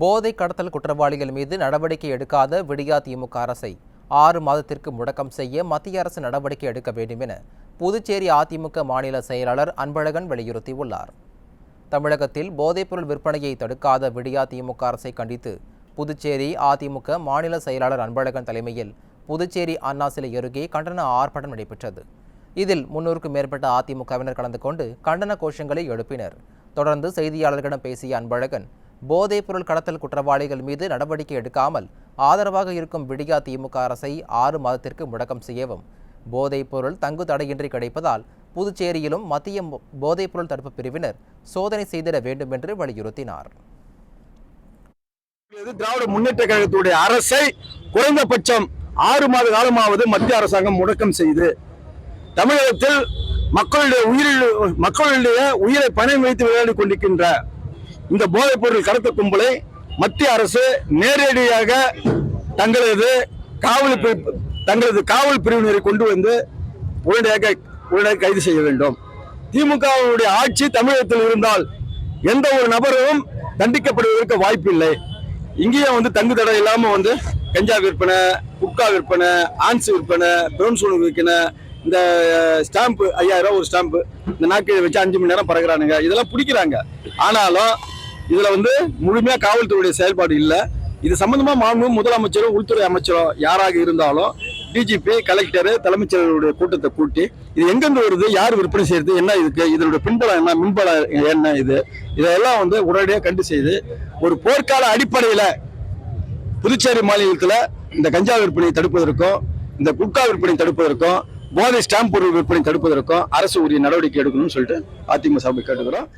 போதை கடத்தல் குற்றவாளிகள் மீது நடவடிக்கை எடுக்காத விடியா திமுக அரசை ஆறு மாதத்திற்கு முடக்கம் செய்ய மத்திய அரசு நடவடிக்கை எடுக்க வேண்டும் என புதுச்சேரி அதிமுக மாநில செயலாளர் அன்பழகன் வலியுறுத்தியுள்ளார். தமிழகத்தில் போதைப்பொருள் விற்பனையை தடுக்காத விடியா திமுக அரசை கண்டித்து புதுச்சேரி அதிமுக மாநில செயலாளர் அன்பழகன் தலைமையில் புதுச்சேரி அண்ணா சிலை அருகே கண்டன ஆர்ப்பாட்டம் நடைபெற்றது. இதில் முன்னூறுக்கும் மேற்பட்ட அதிமுகவினர் கலந்து கொண்டு கண்டன கோஷங்களை எழுப்பினர். தொடர்ந்து செய்தியாளர்களிடம் பேசிய அன்பழகன் போதைப்பொருள் கடத்தல் குற்றவாளிகள் மீது நடவடிக்கை எடுக்காமல் ஆதரவாக இருக்கும் விடியா திமுக அரசை ஆறு மாதத்திற்கு முடக்கம் செய்யவும். போதைப்பொருள் தங்கு தடையின்றி கிடைப்பதால் புதுச்சேரியிலும் மத்திய போதைப்பொருள் தடுப்பு பிரிவினர் சோதனை செய்திட வேண்டும் என்று வலியுறுத்தினார். திராவிட முன்னேற்ற கழகத்துடைய அரசை குறைந்தபட்சம் ஆறு மாத காலமாவது மத்திய அரசாங்கம் முடக்கம் செய்து தமிழகத்தில் மக்களுடைய உயிரில் மக்களுடைய உயிரை பணம் வைத்து விளையாடி கொண்டிருக்கின்ற இந்த போதைப் பொருள் கடத்த கும்பலை மத்திய அரசு நேரடியாக தங்களது காவல் தங்களது காவல் பிரிவினரை கொண்டு வந்து உடனடியாக உடனடியாக கைது செய்ய வேண்டும். திமுகவுடைய ஆட்சி தமிழகத்தில் இருந்தால் எந்த ஒரு நபரும் தண்டிக்கப்படுவதற்கு வாய்ப்பில்லை. இங்கேயும் வந்து தங்கு தடை இல்லாமல் வந்து கஞ்சா விற்பனை குட்கா விற்பனை ஆன்ஸ் விற்பனை பிரவுன் விற்பனை இந்த ஸ்டாம்பு ஐயாயிரம் ரூபா ஒரு ஸ்டாம்பு இந்த நாக்கு வச்சு அஞ்சு மணி நேரம் பறக்குறானுங்க. இதெல்லாம் பிடிக்கிறாங்க. ஆனாலும் இதுல வந்து முழுமையா காவல்துறையுடைய செயல்பாடு இல்லை. இது சம்பந்தமா மாண்பு முதலமைச்சரும் உள்துறை அமைச்சரும் யாராக இருந்தாலும் டிஜிபி கலெக்டர் தலைமைச் செயலருடைய கூட்டத்தை கூட்டி இது எங்கெங்க வருது யார் விற்பனை செய்யறது என்ன இதுக்கு இதனுடைய பின்பலம் என்ன மின்பலம் என்ன இது இதெல்லாம் வந்து உடனடியாக கண்டு செய்து ஒரு போர்க்கால அடிப்படையில புதுச்சேரி மாநிலத்தில் இந்த கஞ்சா விற்பனை தடுப்பதற்கும் இந்த குட்கா விற்பனை தடுப்பதற்கும் போதை ஸ்டாம்ப் பொருள் விற்பனை தடுப்பதற்கும் அரசு உரிய நடவடிக்கை எடுக்கணும்னு சொல்லிட்டு அதிமுக சபை கேட்டுக்கிறோம்.